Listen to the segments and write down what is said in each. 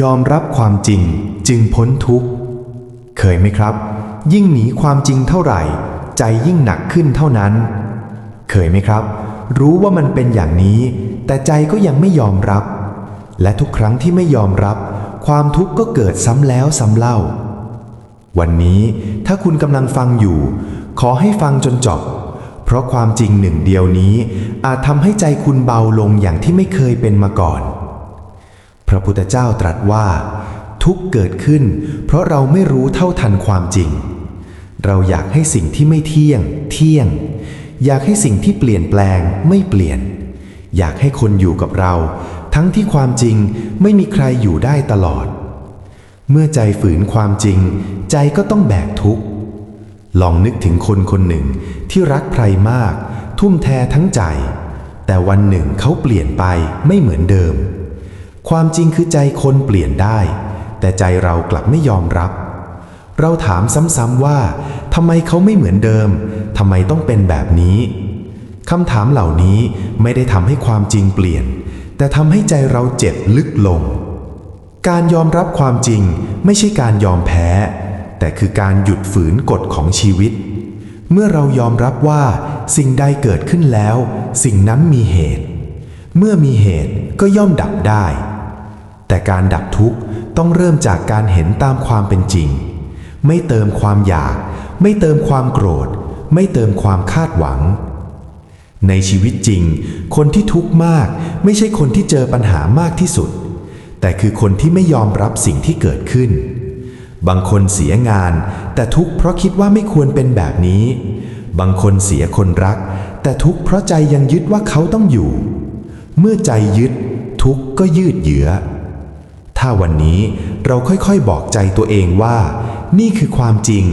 ยอมรับความจริงจึงพ้นทุกข์ เคยไหมครับ ยิ่งหนีความจริงเท่าไหร่ ใจยิ่งหนักขึ้นเท่านั้น เคยไหมครับ รู้ว่ามันเป็นอย่างนี้ แต่ใจก็ยังไม่ยอมรับ และทุกครั้งที่ไม่ยอมรับ ความทุกข์ก็เกิดซ้ำแล้วซ้ำเล่า วันนี้ถ้าคุณกำลังฟังอยู่ ขอให้ฟังจนจบเพราะความจริงหนึ่งเดียวนี้ อาจทำให้ใจคุณเบาลงอย่างที่ไม่เคยเป็นมาก่อน พระพุทธเจ้าตรัสว่า ทุกเกิดขึ้น เพราะเราไม่รู้เท่าทันความจริง เราอยากให้สิ่งที่ไม่เที่ยง เที่ยง อยากให้สิ่งที่เปลี่ยนแปลงไม่เปลี่ยน อยากให้คนอยู่กับเรา ทั้งที่ความจริงไม่มีใครอยู่ได้ตลอด เมื่อใจฝืนความจริง ใจก็ต้องแบกทุกข์ลองนึกถึงคนคนหนึ่งที่รักใครมาก ทุ่มแททั้งใจ แต่วันหนึ่งเขาเปลี่ยนไปไม่เหมือนเดิม ความจริงคือใจคนเปลี่ยนได้ แต่ใจเรากลับไม่ยอมรับ เราถามซ้ำๆว่าทำไมเขาไม่เหมือนเดิมทำไมต้องเป็นแบบนี้คำถามเหล่านี้ไม่ได้ทำให้ความจริงเปลี่ยน แต่ทำให้ใจเราเจ็บลึกลง การยอมรับความจริงไม่ใช่การยอมแพ้ แต่คือการหยุดฝืนกฎของชีวิต เมื่อเรายอมรับว่าสิ่งใดเกิดขึ้นแล้ว สิ่งนั้นมีเหตุ เมื่อมีเหตุก็ย่อมดับได้ แต่การดับทุกข์ต้องเริ่มจากการเห็นตามความเป็นจริง ไม่เติมความอยาก ไม่เติมความโกรธ ไม่เติมความคาดหวัง ในชีวิตจริง คนที่ทุกข์มากไม่ใช่คนที่เจอปัญหามากที่สุด แต่คือคนที่ไม่ยอมรับสิ่งที่เกิดขึ้น บางคนเสียงาน แต่ทุกข์เพราะคิดว่าไม่ควรเป็นแบบนี้ บางคนเสียคนรัก แต่ทุกข์เพราะใจยังยึดว่าเขาต้องอยู่ เมื่อใจยึดทุกข์ก็ยืดเยื้อ ถ้าวันนี้เราค่อยๆบอกใจตัวเองว่า นี่คือความจริง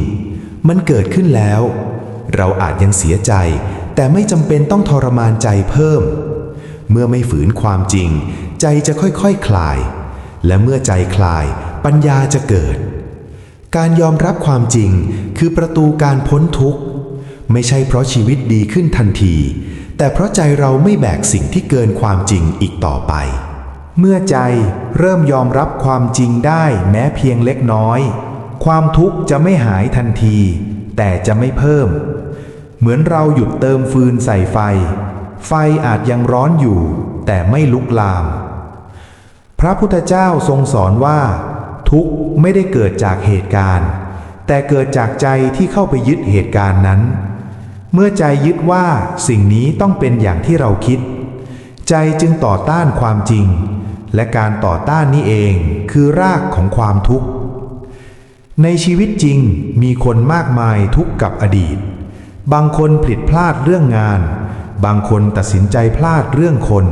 มันเกิดขึ้นแล้ว เราอาจยังเสียใจ แต่ไม่จำเป็นต้องทรมานใจเพิ่ม เมื่อไม่ฝืนความจริง ใจจะค่อยๆคคลาย และเมื่อใจคลาย ปัญญาจะเกิด การยอมรับความจริงคือประตูการพ้นทุกข์ ไม่ใช่เพราะชีวิตดีขึ้นทันที แต่เพราะใจเราไม่แบกสิ่งที่เกินความจริงอีกต่อไป เมื่อใจเริ่มยอมรับความจริงได้แม้เพียงเล็กน้อย ความทุกข์จะไม่หายทันที แต่จะไม่เพิ่ม เหมือนเราหยุดเติมฟืนใส่ไฟ ไฟอาจยังร้อนอยู่ แต่ไม่ลุกลาม พระพุทธเจ้าทรงสอนว่า ทุกข์ไม่ได้เกิดจากเหตุการณ์ แต่เกิดจากใจที่เข้าไปยึดเหตุการณ์นั้น เมื่อใจยึดว่าสิ่งนี้ต้องเป็นอย่างที่เราคิด ใจจึงต่อต้านความจริง และการต่อต้านนี้เองคือรากของความทุกข์ ในชีวิตจริงมีคนมากมายทุกข์กับอดีต บางคนผิดพลาดเรื่องงาน บางคนตัดสินใจพลาดเรื่องคน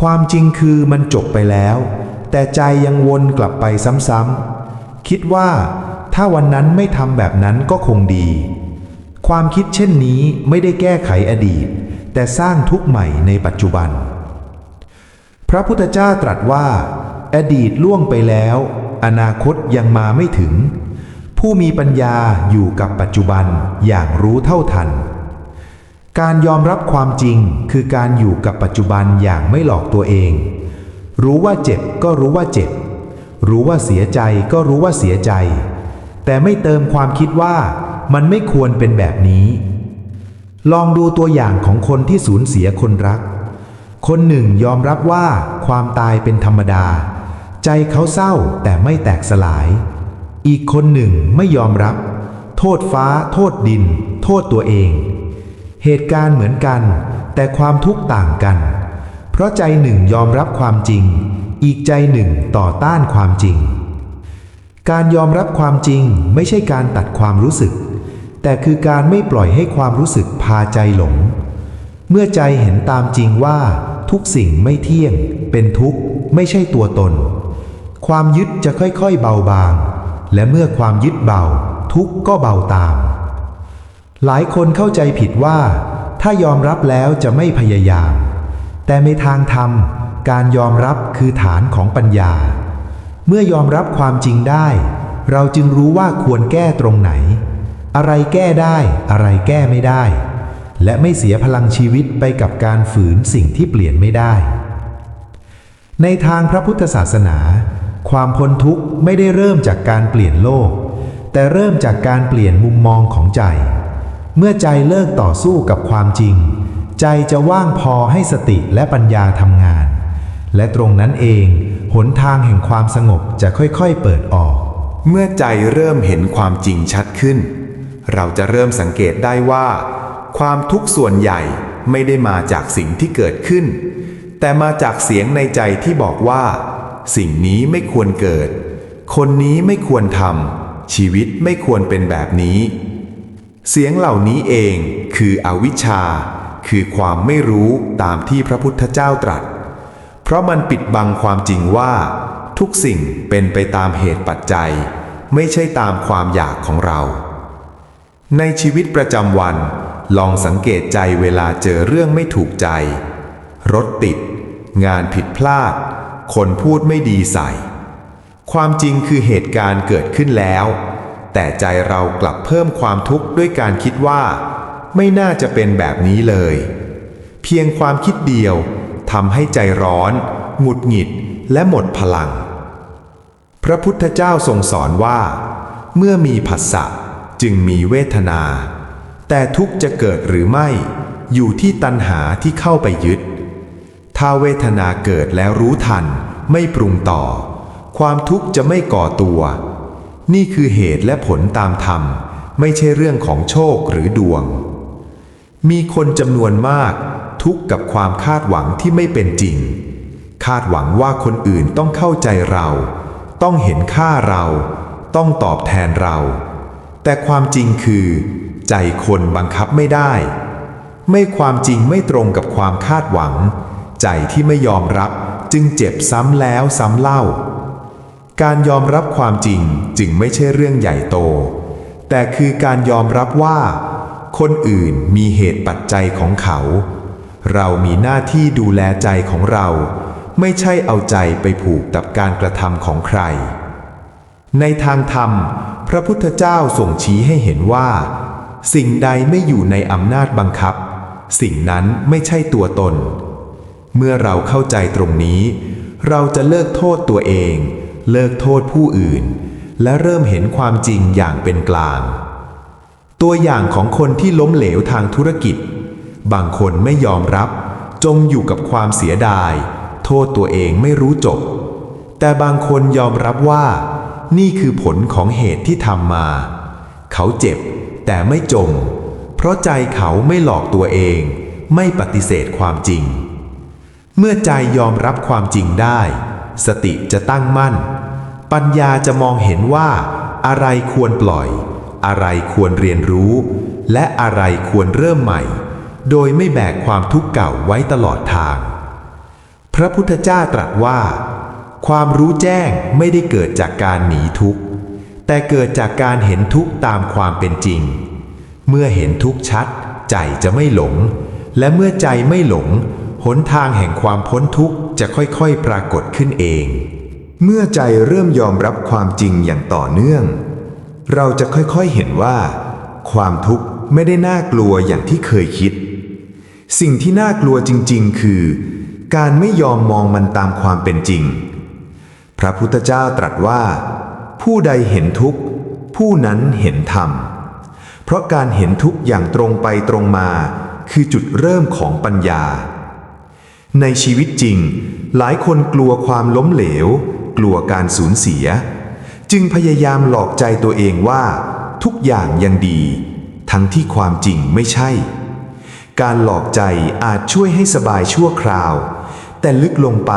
ความจริงคือมันจบไปแล้ว แต่ใจยังวนกลับไปซ้ำๆคิดว่าถ้าวันนั้นไม่ทำแบบนั้นก็คงดี ความคิดเช่นนี้ไม่ได้แก้ไขอดีต แต่สร้างทุกข์ใหม่ในปัจจุบัน พระพุทธเจ้าตรัสว่า อดีตล่วงไปแล้ว อนาคตยังมาไม่ถึง ผู้มีปัญญาอยู่กับปัจจุบันอย่างรู้เท่าทัน การยอมรับความจริงคือการอยู่กับปัจจุบันอย่างไม่หลอกตัวเอง รู้ว่าเจ็บก็รู้ว่าเจ็บ รู้ว่าเสียใจก็รู้ว่าเสียใจ แต่ไม่เติมความคิดว่ามันไม่ควรเป็นแบบนี้ ลองดูตัวอย่างของคนที่สูญเสียคนรัก คนหนึ่งยอมรับว่าความตายเป็นธรรมดา ใจเขาเศร้าแต่ไม่แตกสลาย อีกคนหนึ่งไม่ยอมรับ โทษฟ้า โทษดิน โทษตัวเอง เหตุการณ์เหมือนกัน แต่ความทุกข์ต่างกัน เพราะใจหนึ่งยอมรับความจริง อีกใจหนึ่งต่อต้านความจริง การยอมรับความจริงไม่ใช่การตัดความรู้สึก แต่คือการไม่ปล่อยให้ความรู้สึกพาใจหลง เมื่อใจเห็นตามจริงว่า ทุกสิ่งไม่เที่ยง เป็นทุกข์ ไม่ใช่ตัวตน ความยึดจะค่อยๆเบาบาง และเมื่อความยึดเบา ทุกข์ก็เบาตาม หลายคนเข้าใจผิดว่า ถ้ายอมรับแล้วจะไม่พยายาม แต่ในทางธรรม การยอมรับคือฐานของปัญญา เมื่อยอมรับความจริงได้ เราจึงรู้ว่าควรแก้ตรงไหน อะไรแก้ได้ อะไรแก้ไม่ได้ และไม่เสียพลังชีวิตไปกับการฝืนสิ่งที่เปลี่ยนไม่ได้ ในทางพระพุทธศาสนา ความพ้นทุกข์ไม่ได้เริ่มจากการเปลี่ยนโลก แต่เริ่มจากการเปลี่ยนมุมมองของใจ เมื่อใจเลิกต่อสู้กับความจริง ใจจะว่างพอให้สติและปัญญาทำงาน และตรงนั้นเองหนทางแห่งความสงบจะค่อยๆเปิดออก เมื่อใจเริ่มเห็นความจริงชัดขึ้น เราจะเริ่มสังเกตได้ว่า ความทุกข์ส่วนใหญ่ไม่ได้มาจากสิ่งที่เกิดขึ้น แต่มาจากเสียงในใจที่บอกว่า สิ่งนี้ไม่ควรเกิด คนนี้ไม่ควรทำชีวิตไม่ควรเป็นแบบนี้ เสียงเหล่านี้เองคืออวิชชา คือความไม่รู้ตามที่พระพุทธเจ้าตรัส เพราะมันปิดบังความจริงว่า ทุกสิ่งเป็นไปตามเหตุปัจจัย ไม่ใช่ตามความอยากของเรา ในชีวิตประจำวัน ลองสังเกตใจเวลาเจอเรื่องไม่ถูกใจ รถติด งานผิดพลาด คนพูดไม่ดีใส่ ความจริงคือเหตุการณ์เกิดขึ้นแล้ว แต่ใจเรากลับเพิ่มความทุกข์ด้วยการคิดว่า ไม่น่าจะเป็นแบบนี้เลย เพียงความคิดเดียวทำให้ใจร้อนหงุดหงิดและหมดพลัง พระพุทธเจ้าทรงสอนว่า เมื่อมีผัสสะจึงมีเวทนา แต่ทุกจะเกิดหรือไม่ อยู่ที่ตัณหาที่เข้าไปยึด ถ้าเวทนาเกิดแล้วรู้ทัน ไม่ปรุงต่อ ความทุกข์จะไม่ก่อตัว นี่คือเหตุและผลตามธรรม ไม่ใช่เรื่องของโชคหรือดวง มีคนจำนวนมาก ทุกข์กับความคาดหวังที่ไม่เป็นจริง คาดหวังว่าคนอื่นต้องเข้าใจเรา ต้องเห็นค่าเรา ต้องตอบแทนเรา แต่ความจริงคือ ใจคนบังคับไม่ได้ ไม่ความจริงไม่ตรงกับความคาดหวัง ใจที่ไม่ยอมรับจึงเจ็บซ้ำแล้วซ้ำเล่า การยอมรับความจริงจึงไม่ใช่เรื่องใหญ่โต แต่คือการยอมรับว่า คนอื่นมีเหตุปัจจัยของเขา เรามีหน้าที่ดูแลใจของเรา ไม่ใช่เอาใจไปผูกกับการกระทำของใคร ในทางธรรม พระพุทธเจ้าส่งชี้ให้เห็นว่า สิ่งใดไม่อยู่ในอำนาจบังคับ สิ่งนั้นไม่ใช่ตัวตน เมื่อเราเข้าใจตรงนี้ เราจะเลิกโทษตัวเอง เลิกโทษผู้อื่น และเริ่มเห็นความจริงอย่างเป็นกลาง ตัวอย่างของคนที่ล้มเหลวทางธุรกิจ บางคนไม่ยอมรับ จมอยู่กับความเสียดาย โทษตัวเองไม่รู้จบ แต่บางคนยอมรับว่า นี่คือผลของเหตุที่ทำมา เขาเจ็บ แต่ไม่จม เพราะใจเขาไม่หลอกตัวเอง ไม่ปฏิเสธความจริง เมื่อใจยอมรับความจริงได้ สติจะตั้งมั่น ปัญญาจะมองเห็นว่า อะไรควรปล่อย อะไรควรเรียนรู้ และอะไรควรเริ่มใหม่ โดยไม่แบกความทุกข์เก่าไว้ตลอดทาง พระพุทธเจ้าตรัสว่า ความรู้แจ้งไม่ได้เกิดจากการหนีทุกข์ แต่เกิดจากการเห็นทุกข์ตามความเป็นจริง เมื่อเห็นทุกข์ชัด ใจจะไม่หลง และเมื่อใจไม่หลง หนทางแห่งความพ้นทุกข์จะค่อยๆปรากฏขึ้นเอง เมื่อใจเริ่มยอมรับความจริงอย่างต่อเนื่อง เราจะค่อยๆเห็นว่า ความทุกข์ไม่ได้น่ากลัวอย่างที่เคยคิด สิ่งที่น่ากลัวจริงๆ คือ การไม่ยอมมองมันตามความเป็นจริง พระพุทธเจ้าตรัสว่า ผู้ใดเห็นทุกข์ ผู้นั้นเห็นธรรม เพราะการเห็นทุกข์อย่างตรงไปตรงมา คือจุดเริ่มของปัญญา ในชีวิตจริง หลายคนกลัวความล้มเหลว กลัวการสูญเสีย จึงพยายามหลอกใจตัวเองว่า ทุกอย่างยังดี ทั้งที่ความจริงไม่ใช่ การหลอกใจอาจช่วยให้สบายชั่วคราว แต่ลึกลงไป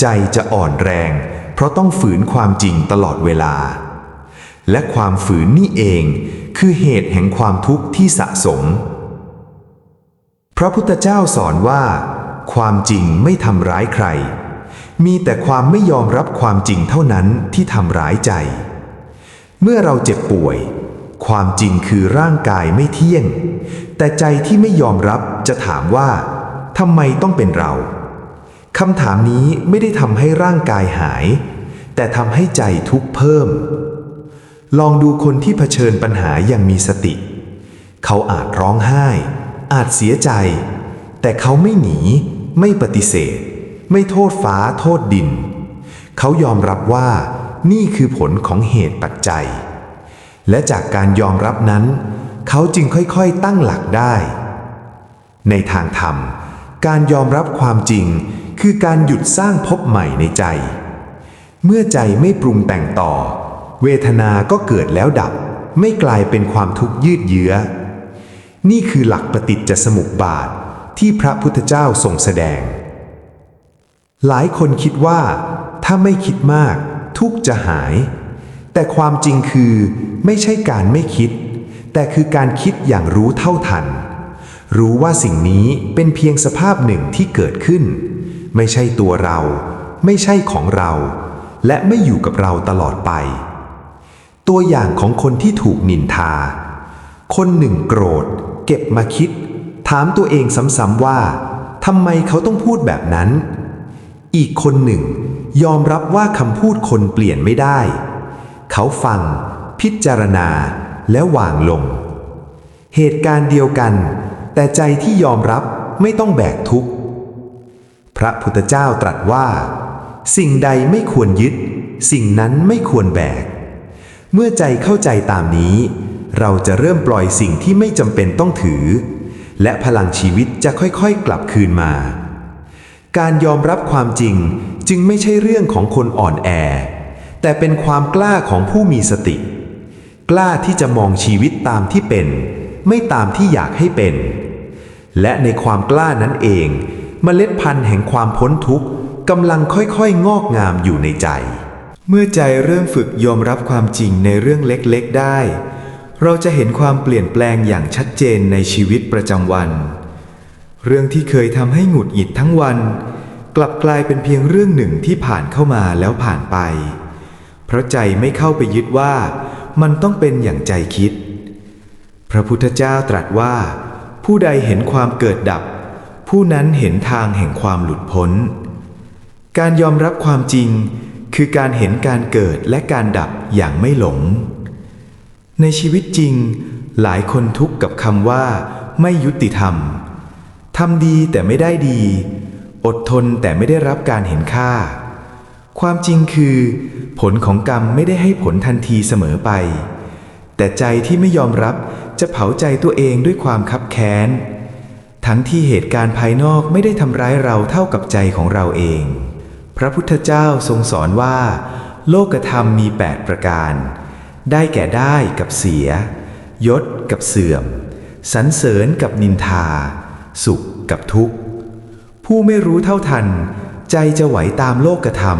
ใจจะอ่อนแรง เพราะต้องฝืนความจริงตลอดเวลา และความฝืนนี่เองคือเหตุแห่งความทุกข์ที่สะสม พระพุทธเจ้าสอนว่า ความจริงไม่ทำร้ายใคร มีแต่ความไม่ยอมรับความจริงเท่านั้นที่ทำร้ายใจ เมื่อเราเจ็บป่วย ความจริงคือร่างกายไม่เที่ยง แต่ใจที่ไม่ยอมรับจะถามว่าทำไมต้องเป็นเรา คำถามนี้ไม่ได้ทำให้ร่างกายหาย แต่ทำให้ใจทุกข์เพิ่ม ลองดูคนที่เผชิญปัญหาอย่างมีสติ เขาอาจร้องไห้ อาจเสียใจ แต่เขาไม่หนี ไม่ปฏิเสธ ไม่โทษฟ้าโทษดิน เขายอมรับว่านี่คือผลของเหตุปัจจัย และจากการยอมรับนั้น เขาจึงค่อยๆตั้งหลักได้ ในทางธรรม การยอมรับความจริง คือการหยุดสร้างภพใหม่ในใจ เมื่อใจไม่ปรุงแต่งต่อ เวทนาก็เกิดแล้วดับ ไม่กลายเป็นความทุกข์ยืดเยื้อ นี่คือหลักปฏิจจสมุปบาทที่พระพุทธเจ้าทรงแสดง หลายคนคิดว่าถ้าไม่คิดมาก ทุกจะหาย แต่ความจริงคือไม่ใช่การไม่คิด แต่คือการคิดอย่างรู้เท่าทัน รู้ว่าสิ่งนี้เป็นเพียงสภาพหนึ่งที่เกิดขึ้น ไม่ใช่ตัวเรา ไม่ใช่ของเรา และไม่อยู่กับเราตลอดไป ตัวอย่างของคนที่ถูกนินทา คนหนึ่งโกรธ เก็บมาคิด ถามตัวเองซ้ำๆว่าทำไมเขาต้องพูดแบบนั้น อีกคนหนึ่ง ยอมรับว่าคำพูดคนเปลี่ยนไม่ได้ เขาฟัง พิจารณาและวางลง เหตุการณ์เดียวกัน แต่ใจที่ยอมรับไม่ต้องแบกทุกข์ พระพุทธเจ้าตรัสว่า สิ่งใดไม่ควรยึด สิ่งนั้นไม่ควรแบก เมื่อใจเข้าใจตามนี้ เราจะเริ่มปล่อยสิ่งที่ไม่จำเป็นต้องถือ และพลังชีวิตจะค่อยๆ กลับคืนมา การยอมรับความจริงจึงไม่ใช่เรื่องของคนอ่อนแอ แต่เป็นความกล้าของผู้มีสติ กล้าที่จะมองชีวิตตามที่เป็น ไม่ตามที่อยากให้เป็น และในความกล้านั้นเอง เมล็ดพันธุ์แห่งความพ้นทุกข์กำลังค่อยๆ งอกงามอยู่ในใจ เมื่อใจเริ่มฝึกยอมรับความจริงในเรื่องเล็กๆได้ เราจะเห็นความเปลี่ยนแปลงอย่างชัดเจนในชีวิตประจำวัน เรื่องที่เคยทำให้หงุดหงิดทั้งวัน กลับกลายเป็นเพียงเรื่องหนึ่งที่ผ่านเข้ามาแล้วผ่านไป เพราะใจไม่เข้าไปยึดว่ามันต้องเป็นอย่างใจคิด พระพุทธเจ้าตรัสว่า ผู้ใดเห็นความเกิดดับ ผู้นั้นเห็นทางแห่งความหลุดพ้น การยอมรับความจริงคือการเห็นการเกิดและการดับอย่างไม่หลง ในชีวิตจริง หลายคนทุกข์กับคำว่า ไม่ยุติธรรมทำดีแต่ไม่ได้ดี อดทนแต่ไม่ได้รับการเห็นค่า ความจริงคือ ผลของกรรมไม่ได้ให้ผลทันทีเสมอไป แต่ใจที่ไม่ยอมรับจะเผาใจตัวเองด้วยความคับแค้น ทั้งที่เหตุการณ์ภายนอกไม่ได้ทำร้ายเราเท่ากับใจของเราเอง พระพุทธเจ้าทรงสอนว่า โลกธรรมมี 8 ประการ ได้แก่ได้กับเสีย ยศกับเสื่อม สรรเสริญกับนินทา สุขกับทุกข์ ผู้ไม่รู้เท่าทัน ใจจะไหวตามโลกธรรม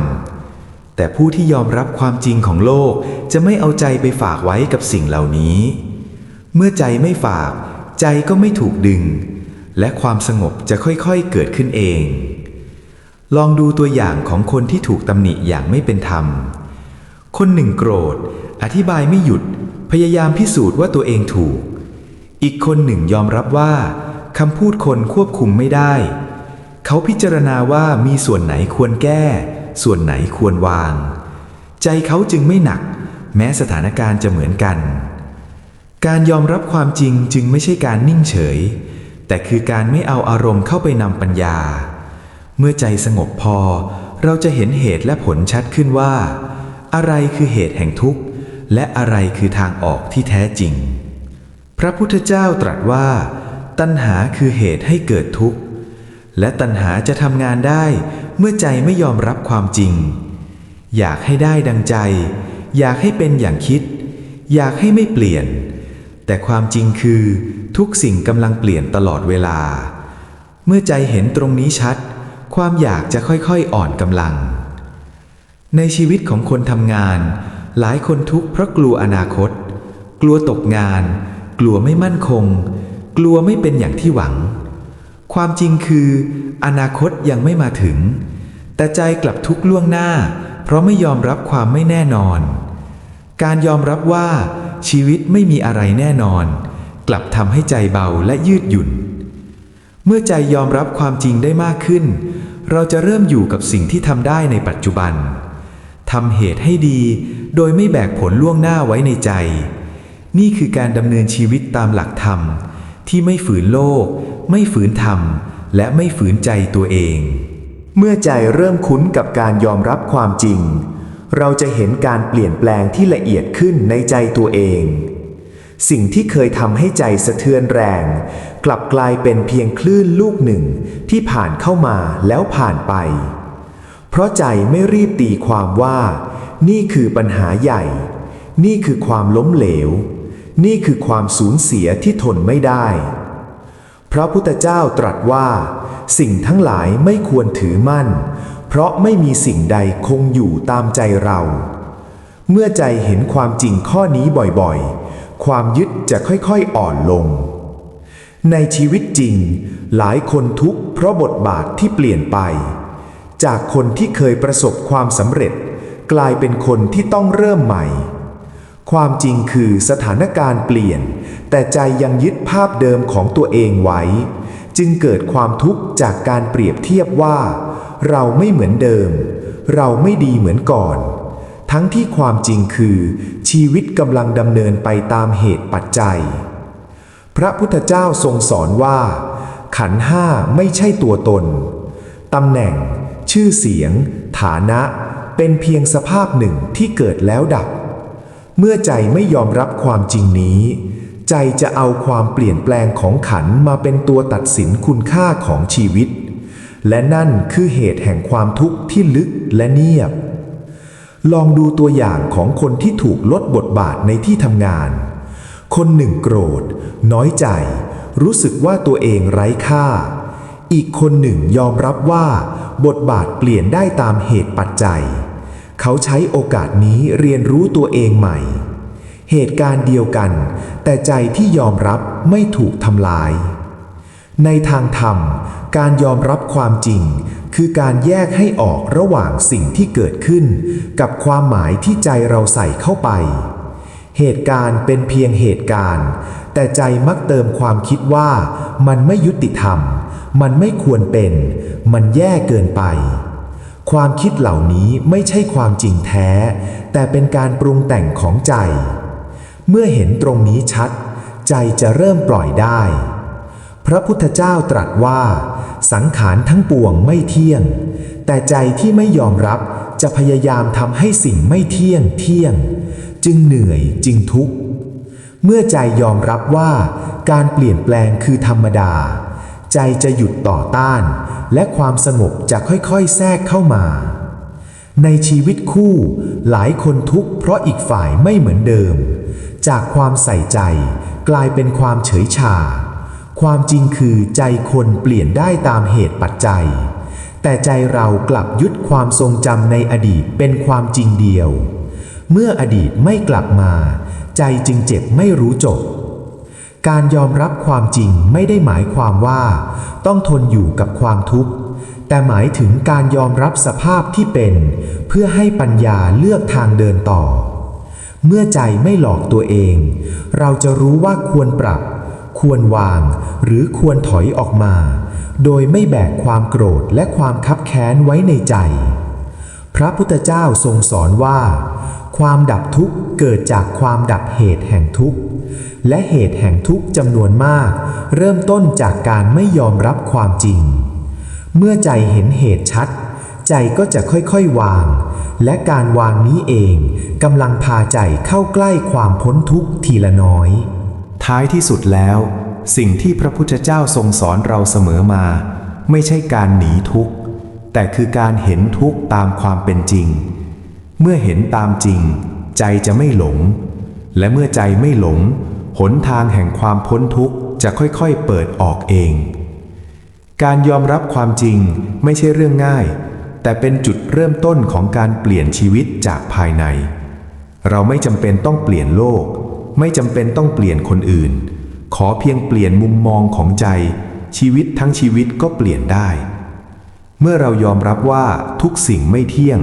แต่ผู้ที่ยอมรับความจริงของโลกจะไม่เอาใจไปฝากไว้กับสิ่งเหล่านี้ เมื่อใจไม่ฝาก ใจก็ไม่ถูกดึง และความสงบจะค่อยๆเกิดขึ้นเอง ลองดูตัวอย่างของคนที่ถูกตำหนิอย่างไม่เป็นธรรม คนหนึ่งโกรธ อธิบายไม่หยุด พยายามพิสูจน์ว่าตัวเองถูก อีกคนหนึ่งยอมรับว่าคำพูดคนควบคุมไม่ได้ เขาพิจารณาว่ามีส่วนไหนควรแก้ ส่วนไหนควรวาง ใจเขาจึงไม่หนัก แม้สถานการณ์จะเหมือนกัน การยอมรับความจริงจึงไม่ใช่การนิ่งเฉย แต่คือการไม่เอาอารมณ์เข้าไปนำปัญญา เมื่อใจสงบพอ เราจะเห็นเหตุและผลชัดขึ้นว่า อะไรคือเหตุแห่งทุกข์ และอะไรคือทางออกที่แท้จริง พระพุทธเจ้าตรัสว่า ตัณหาคือเหตุให้เกิดทุกข์ และตัณหาจะทำงานได้เมื่อใจไม่ยอมรับความจริง อยากให้ได้ดังใจ อยากให้เป็นอย่างคิด อยากให้ไม่เปลี่ยน แต่ความจริงคือ ทุกสิ่งกำลังเปลี่ยนตลอดเวลา เมื่อใจเห็นตรงนี้ชัด ความอยากจะค่อยๆอ่อนกำลัง ในชีวิตของคนทำงาน หลายคนทุกข์เพราะกลัวอนาคต กลัวตกงาน กลัวไม่มั่นคง กลัวไม่เป็นอย่างที่หวัง ความจริงคือ อนาคตยังไม่มาถึง แต่ใจกลับทุกข์ล่วงหน้า เพราะไม่ยอมรับความไม่แน่นอน การยอมรับว่าชีวิตไม่มีอะไรแน่นอน กลับทำให้ใจเบาและยืดหยุ่น เมื่อใจยอมรับความจริงได้มากขึ้น เราจะเริ่มอยู่กับสิ่งที่ทำได้ในปัจจุบันทำเหตุให้ดี โดยไม่แบกผลล่วงหน้าไว้ในใจ นี่คือการดำเนินชีวิตตามหลักธรรม ที่ไม่ฝืนโลก ไม่ฝืนธรรม และไม่ฝืนใจตัวเอง เมื่อใจเริ่มคุ้นกับการยอมรับความจริง เราจะเห็นการเปลี่ยนแปลงที่ละเอียดขึ้นในใจตัวเอง สิ่งที่เคยทำให้ใจสะเทือนแรง กลับกลายเป็นเพียงคลื่นลูกหนึ่งที่ผ่านเข้ามาแล้วผ่านไป เพราะใจไม่รีบตีความว่า นี่คือปัญหาใหญ่ นี่คือความล้มเหลว นี่คือความสูญเสียที่ทนไม่ได้ พระพุทธเจ้าตรัสว่า สิ่งทั้งหลายไม่ควรถือมั่น เพราะไม่มีสิ่งใดคงอยู่ตามใจเรา เมื่อใจเห็นความจริงข้อนี้บ่อยๆ ความยึดจะค่อยๆอ่อนลง ในชีวิตจริง หลายคนทุกข์เพราะบทบาทที่เปลี่ยนไป จากคนที่เคยประสบความสำเร็จ กลายเป็นคนที่ต้องเริ่มใหม่ ความจริงคือสถานการณ์เปลี่ยน แต่ใจยังยึดภาพเดิมของตัวเองไว้ จึงเกิดความทุกข์จากการเปรียบเทียบว่า เราไม่เหมือนเดิม เราไม่ดีเหมือนก่อน ทั้งที่ความจริงคือ ชีวิตกำลังดำเนินไปตามเหตุปัจจัย พระพุทธเจ้าทรงสอนว่า ขันห้าไม่ใช่ตัวตนตำแหน่ง ชื่อเสียง ฐานะ เป็นเพียงสภาพหนึ่งที่เกิดแล้วดับ เมื่อใจไม่ยอมรับความจริงนี้ ใจจะเอาความเปลี่ยนแปลงของขันมาเป็นตัวตัดสินคุณค่าของชีวิต และนั่นคือเหตุแห่งความทุกข์ที่ลึกและเนียบ ลองดูตัวอย่างของคนที่ถูกลดบทบาทในที่ทำงาน คนหนึ่งโกรธ น้อยใจ รู้สึกว่าตัวเองไร้ค่า อีกคนหนึ่งยอมรับว่า บทบาทเปลี่ยนได้ตามเหตุปัจจัย เขาใช้โอกาสนี้เรียนรู้ตัวเองใหม่ เหตุการณ์เดียวกัน แต่ใจที่ยอมรับไม่ถูกทำลาย ในทางธรรม การยอมรับความจริง คือการแยกให้ออกระหว่างสิ่งที่เกิดขึ้น กับความหมายที่ใจเราใส่เข้าไป เหตุการณ์เป็นเพียงเหตุการณ์ แต่ใจมักเติมความคิดว่ามันไม่ยุติธรรม มันไม่ควรเป็น มันแย่เกินไป ความคิดเหล่านี้ไม่ใช่ความจริงแท้ แต่เป็นการปรุงแต่งของใจ เมื่อเห็นตรงนี้ชัด ใจจะเริ่มปล่อยได้ พระพุทธเจ้าตรัสว่า สังขารทั้งปวงไม่เที่ยง แต่ใจที่ไม่ยอมรับจะพยายามทำให้สิ่งไม่เที่ยงเที่ยง จึงเหนื่อยจึงทุกข์ เมื่อใจยอมรับว่าการเปลี่ยนแปลงคือธรรมดา ใจจะหยุดต่อต้าน และความสงบจะค่อยๆแทรกเข้ามา ในชีวิตคู่ หลายคนทุกข์เพราะอีกฝ่ายไม่เหมือนเดิม จากความใส่ใจกลายเป็นความเฉยชา ความจริงคือใจคนเปลี่ยนได้ตามเหตุปัจจัย แต่ใจเรากลับยึดความทรงจำในอดีตเป็นความจริงเดียว เมื่ออดีตไม่กลับมา ใจจึงเจ็บไม่รู้จบ การยอมรับความจริงไม่ได้หมายความว่า ต้องทนอยู่กับความทุกข์ แต่หมายถึงการยอมรับสภาพที่เป็น เพื่อให้ปัญญาเลือกทางเดินต่อ เมื่อใจไม่หลอกตัวเอง เราจะรู้ว่าควรปรับ ควรวางหรือควรถอยออกมา โดยไม่แบกความโกรธและความคับแค้นไว้ในใจ พระพุทธเจ้าทรงสอนว่า ความดับทุกข์เกิดจากความดับเหตุแห่งทุกข์และเหตุแห่งทุกข์จำนวนมาก เริ่มต้นจากการไม่ยอมรับความจริง เมื่อใจเห็นเหตุชัด ใจก็จะค่อยๆวาง และการวางนี้เองกำลังพาใจเข้าใกล้ความพ้นทุกข์ทีละน้อย ท้ายที่สุดแล้ว สิ่งที่พระพุทธเจ้าทรงสอนเราเสมอมา ไม่ใช่การหนีทุกข์ แต่คือการเห็นทุกข์ตามความเป็นจริง เมื่อเห็นตามจริง ใจจะไม่หลง และเมื่อใจไม่หลง หนทางแห่งความพ้นทุกข์จะค่อยๆเปิดออกเอง การยอมรับความจริงไม่ใช่เรื่องง่าย แต่เป็นจุดเริ่มต้นของการเปลี่ยนชีวิตจากภายใน เราไม่จำเป็นต้องเปลี่ยนโลก ไม่จำเป็นต้องเปลี่ยนคนอื่น ขอเพียงเปลี่ยนมุมมองของใจ ชีวิตทั้งชีวิตก็เปลี่ยนได้ เมื่อเรายอมรับว่าทุกสิ่งไม่เที่ยง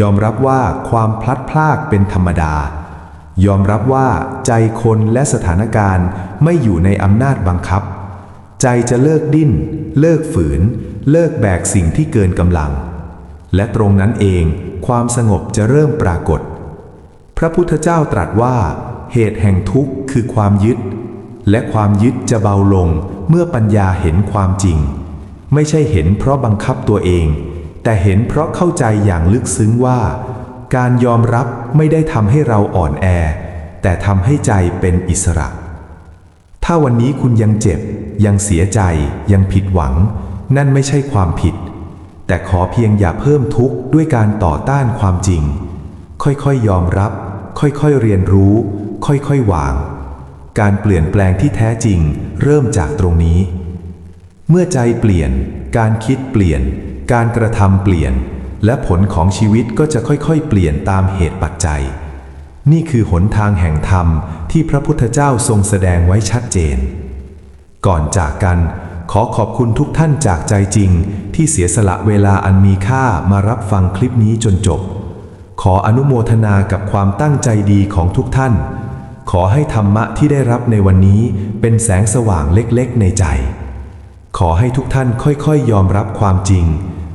ยอมรับว่าความพลัดพรากเป็นธรรมดา ยอมรับว่าใจคนและสถานการณ์ไม่อยู่ในอำนาจบังคับ ใจจะเลิกดิ้น เลิกฝืน เลิกแบกสิ่งที่เกินกำลัง และตรงนั้นเองความสงบจะเริ่มปรากฏ พระพุทธเจ้าตรัสว่า เหตุแห่งทุกข์คือความยึด และความยึดจะเบาลงเมื่อปัญญาเห็นความจริง ไม่ใช่เห็นเพราะบังคับตัวเอง แต่เห็นเพราะเข้าใจอย่างลึกซึ้งว่า การยอมรับไม่ได้ทำให้เราอ่อนแอ แต่ทำให้ใจเป็นอิสระ ถ้าวันนี้คุณยังเจ็บ ยังเสียใจ ยังผิดหวัง นั่นไม่ใช่ความผิด แต่ขอเพียงอย่าเพิ่มทุกข์ด้วยการต่อต้านความจริง ค่อยๆยอมรับ ค่อยๆเรียนรู้ ค่อยๆวาง การเปลี่ยนแปลงที่แท้จริงเริ่มจากตรงนี้ เมื่อใจเปลี่ยน การคิดเปลี่ยน การกระทำเปลี่ยน และผลของชีวิตก็จะค่อยๆ เปลี่ยนตามเหตุปัจจัย นี่คือหนทางแห่งธรรมที่พระพุทธเจ้าทรงแสดงไว้ชัดเจน ก่อนจากกันขอขอบคุณทุกท่านจากใจจริง ที่เสียสละเวลาอันมีค่ามารับฟังคลิปนี้จนจบ ขออนุโมทนากับความตั้งใจดีของทุกท่าน ขอให้ธรรมะที่ได้รับในวันนี้เป็นแสงสว่างเล็กๆในใจ ขอให้ทุกท่านค่อยๆยอมรับความจริง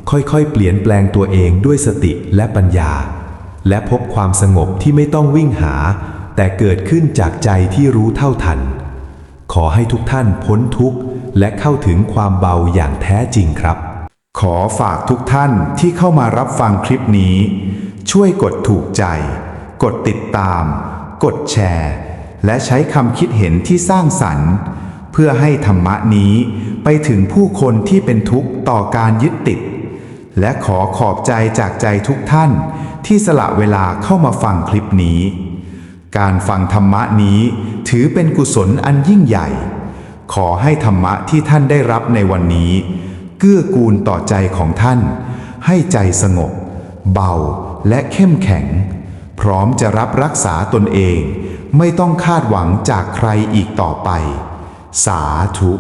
ค่อยๆ เปลี่ยนแปลงตัวเองด้วยสติและปัญญา และพบความสงบที่ไม่ต้องวิ่งหา แต่เกิดขึ้นจากใจที่รู้เท่าทัน ขอให้ทุกท่านพ้นทุกข์และเข้าถึงความเบาอย่างแท้จริงครับ ขอฝากทุกท่านที่เข้ามารับฟังคลิปนี้ ช่วยกดถูกใจ กดติดตาม กดแชร์ และใช้คำคิดเห็นที่สร้างสรรค์ เพื่อให้ธรรมะนี้ไปถึงผู้คนที่เป็นทุกข์ต่อการยึดติด และขอขอบใจจากใจทุกท่านที่สละเวลาเข้ามาฟังคลิปนี้ การฟังธรรมะนี้ถือเป็นกุศลอันยิ่งใหญ่ ขอให้ธรรมะที่ท่านได้รับในวันนี้ เกื้อกูลต่อใจของท่าน ให้ใจสงบ เบาและเข้มแข็ง พร้อมจะรับรักษาตนเอง ไม่ต้องคาดหวังจากใครอีกต่อไป สาธุ